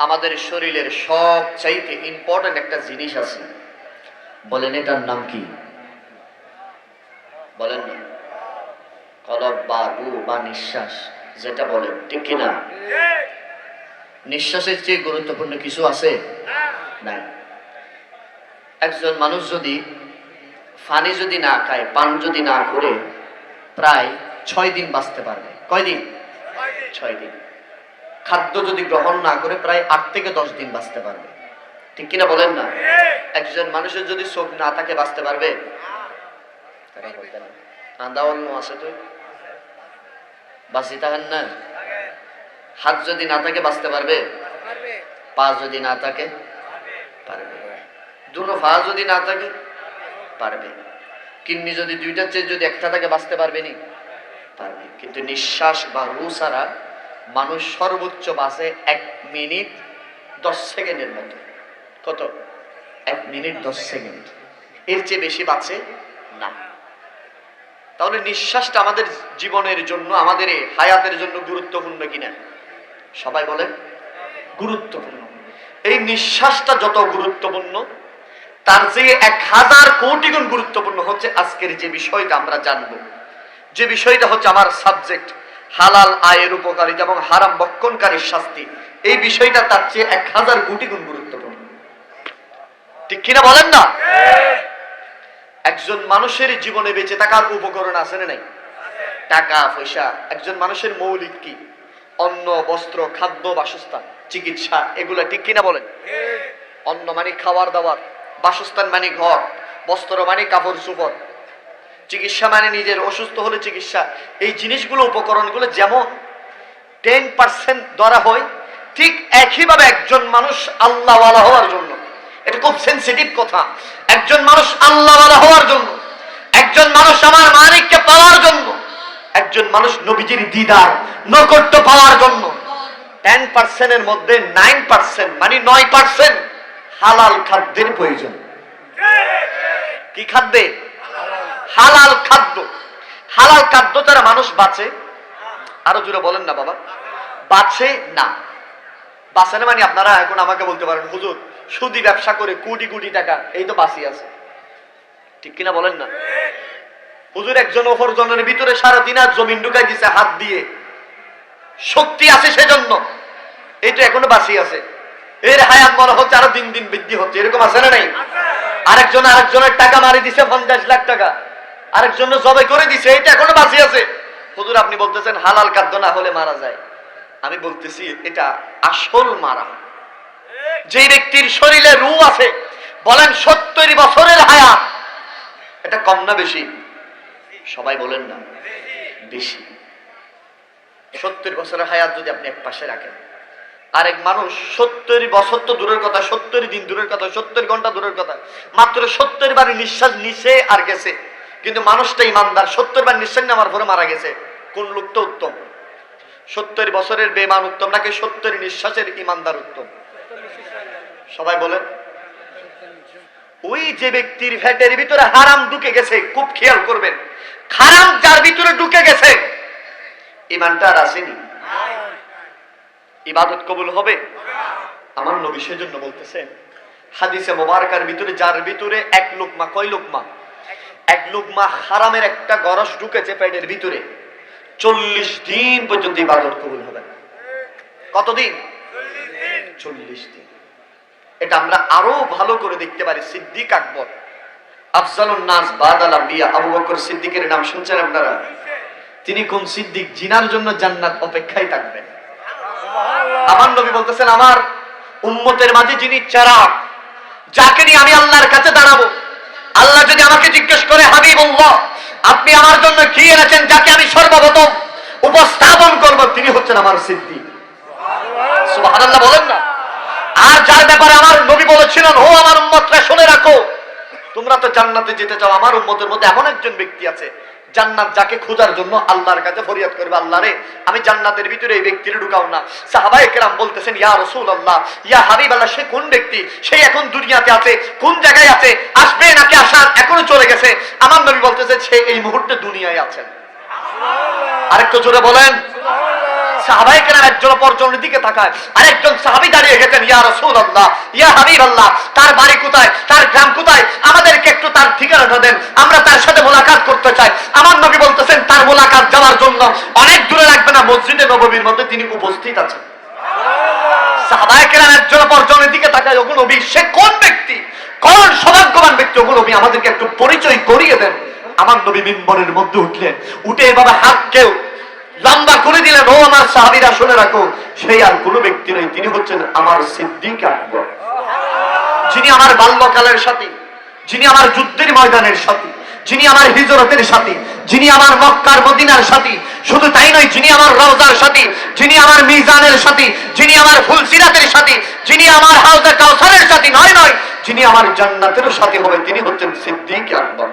আমাদের শরীরের সব চাইতে ইম্পর্টেন্ট একটা জিনিস আছে। বলেন এটার নাম কি? বলেন না। কলব বা রু বা নিঃশ্বাস যেটা বলেন ঠিক কিনা? নিঃশ্বাসের চেয়ে গুরুত্বপূর্ণ কিছু আছে? নাই। একজন মানুষ যদি পানি যদি না খায় পান যদি না করে প্রায় ছয় দিন বাঁচতে পারবে। কয়দিন? ছয় দিন। খাদ্য যদি গ্রহণ না করে প্রায় আট থেকে দশ দিন বাঁচতে পারবে। ঠিক কিনা বলেন না? একজন মানুষের যদি চোখ না থাকে, বাঁচতে পারবে? আন্দা অন্য না? হাত যদি না থাকে, বাঁচতে পারবে? পা যদি না থাকে, পারবে। দুটো পা যদি না থাকে, পারবে। কিডনি যদি দুইটার চেয়ে যদি একটা থাকে, বাঁচতে পারবে নি? পারবে। কিন্তু নিঃশ্বাস বা রু ছাড়া মানুষ সর্বোচ্চ বাসে এক মিনিট দশ সেকেন্ডের মতো। কত? এক মিনিট দশ সেকেন্ড। এর চেয়ে বেশি বাঁচে না। তাহলে নিঃশ্বাসটা আমাদের জীবনের জন্য, আমাদের হায়াতের জন্য গুরুত্বপূর্ণ কিনা? সবাই বলেন, গুরুত্বপূর্ণ। এই নিঃশ্বাসটা যত গুরুত্বপূর্ণ, তার যে এক হাজার কোটি গুণ গুরুত্বপূর্ণ হচ্ছে আজকের যে বিষয়টা আমরা জানব। যে বিষয়টা হচ্ছে আমার সাবজেক্ট হালাল আয়ের উপকারিতা এবং হারাম বক্ষণকারীর শাস্তি। এই বিষয়টা তার চেয়ে এক হাজার কোটি গুণ গুরুত্বপূর্ণ। ঠিক কিনা বলেন না? একজন মানুষের জীবনে বেঁচে থাকার উপকরণ আছে না নাই? টাকা পয়সা। একজন মানুষের মৌলিক কি? অন্ন বস্ত্র খাদ্য বাসস্থান চিকিৎসা এগুলা ঠিক কিনা বলেন? অন্ন মানে খাবার দাবার বাসস্থান মানে ঘর বস্ত্র মানে কাপড় চোপড় চিকিৎসা মানে নিজের অসুস্থ হলে চিকিৎসা। এই জিনিসগুলো উপকরণগুলো যেমন টেন পার্সেন্ট ধরা হয় ঠিক একইভাবে একজন মানুষ আল্লাহওয়ালা হওয়ার জন্য। এটা খুব সেন্সিটিভ কথা। একজন মানুষ আল্লাহওয়ালা হওয়ার জন্য। একজন মানুষ আমার মালিককে পাওয়ার জন্য। একজন মানুষ নবীজির দিদার নৈকট্য পাওয়ার জন্য। টেন পার্সেন্টের মধ্যে নাইন পার্সেন্ট মানে নয় পার্সেন্ট হালাল খাদ্যের প্রয়োজন। কি খাদ্যে? হালাল খাদ্য। হালাল খাদ্য ছাড়া মানুষ বাঁচে। আরও জুড়ে বলেন না বাবা। বাঁচে না। বাঁচে না মানে আপনারা এখন আমাকে বলতে পারেন, হুজুর, সুদি ব্যবসা করে কোটি কোটি টাকা, এই তো বাঁচি আছে। ঠিক কিনা বলেন না? হুজুর, একজন অপরজনের ভিতরে সারা দিন আর জমিন ঢুকাই দিছে হাত দিয়ে। শক্তি আছে সেজন্য। এই তো এখনও বাঁচি আছে। এর হায়াত মনে হচ্ছে আরও দিন দিন বৃদ্ধি হচ্ছে। এরকম আছে না নাই? আরেকজন আরেকজনের টাকা মারি দিছে পঞ্চাশ লাখ টাকা। আরেকজন জবাই করে দিছে এটা এখনও বাঁচি আছে। হুজুর, আপনি বলতেছেন, হালাল খাদ্য না হলে মারা যায়। আমি বলতেছি, এটা আসল মারা। যে ব্যক্তির শরীরে রু আছে, বলেন সত্তর বছরের হায়াত, এটা কম না বেশি? সবাই বলেন না, বেশি। সত্তর বছরের হায়াত যদি আপনি এক পাশে রাখেন, আরেক মানুষ সত্তর বছর তো দূরের কথা, সত্তর দিন দূরের কথা, সত্তর ঘণ্টা দূরের কথা, মাত্র সত্তর বার নিঃশ্বাস নিছে আর গেছে। কিন্তু মানুষটা ইমানদার, সত্তর বার নিঃশ্বাস নেওয়ার পরে মারা গেছে। কোন লোকটা উত্তম? সত্তর বছরের বেমান উত্তম নাকি সত্তর নিঃশ্বাসের ইমানদার উত্তম? সবাই বলেন। ওই যে ব্যক্তির ফ্যাটের ভিতরে হারাম ঢুকে গেছে, খুব খেয়াল করবেন। হারাম যার ভিতরে ঢুকে গেছে, ইমানটা আর আসেনি। ইবাদত কবুল হবে? আমার নবী সেজন্য বলতেছেন, হাদিসে মোবারকার ভিতরে, যার ভিতরে এক লোকমা, কয় লোকমা? এক লোকমা হারামের একটা গরস ঢুকেছে পেটের ভিতরে। চল্লিশ দিন পর্যন্ত ইবাদত কবুল হবে না। কতদিন? চল্লিশ দিন। এটা আমরা আরও ভালো করে দেখতে পারি। সিদ্দিক আকবর আফজালুন নাস বাদাল আম্বিয়া আবু বকর সিদ্দিকের নাম শুনছেন আপনারা? তিনি কোন সিদ্দিক? জিনার জন্য জান্নাত অপেক্ষায় থাকবেন। আমার নবী বলতেছেন আমার উম্মতের মাঝে যিনি চারাক যাকে নিয়ে আমি আল্লাহর কাছে দাঁড়াবো আল্লাহ যদি আমাকে জিজ্ঞেস করে, হাবিবুল্লাহ, আপনি আমার জন্য কি এনেছেন যাকে আমি সর্বপ্রথম উপস্থাপন করব? তিনি হচ্ছেন আমার সিদ্ধি সুবহানাল্লাহ, বলেন না। আর যার ব্যাপারে আমার নবী বলেছিলেন, ও আমার উম্মতরা, শুনে রাখো। তোমরা তো জান্নাতে যেতে চাও। আমার উম্মতের মধ্যে এমন একজন ব্যক্তি আছে জান্নাত যাকে খোঁজার জন্য আল্লাহর কাছে ফরিয়াদ করবে আল্লাহ রে আমি জান্নাতের ভিতরে এই ব্যক্তির ঢুকাও না। সাহাবায়ে কেরাম বলতেছেন ইয়া রাসূলুল্লাহ ইয়া হাবিবাল্লাহ সে কোন ব্যক্তি? সে এখন দুনিয়াতে আছে কোন জায়গায় আছে আসবে নাকি আসার? এখনও চলে গেছে। আমার নবী বলতেছে সে এই মুহূর্তে দুনিয়ায় আছেন আরেকটু জোরে বলেন। সাহাবাই কেরাম একজন অপরজনের দিকে তাকায়। আরেকজন সাহাবি দাঁড়িয়ে গেছেন ইয়া রাসূলুল্লাহ ইয়া হাবিবাল্লাহ তার বাড়ি কোথায়? তার গ্রাম কোথায়? আমাদেরকে একটু তার ঠিকানাটা দেন। আমরা তার সাথে মোলাকাত করতে চাই আমার নবী বলতেছেন তার মোলাকাত যাওয়ার জন্য অনেক দূরে লাগবে না মসজিদে নববীর মধ্যে তিনি উপস্থিত আছেন। আমার যিনি আমার বাল্যকালের সাথী, যিনি আমার যুদ্ধের ময়দানের সাথী, যিনি আমার হিজরতের সাথী যিনি আমার মক্কার মদিনার সাথী, শুধু তাই নয়, যিনি আমার রওজার সাথী, যিনি আমার মিজানের সাথী, যিনি আমার ফুলসিরাতের সাথী, যিনি আমার হাউজা কাউসারের সাথী, নয় নয়, যিনি আমার জান্নাতের সাথী হবেন তিনি হচ্ছেন সিদ্দিক আকবর।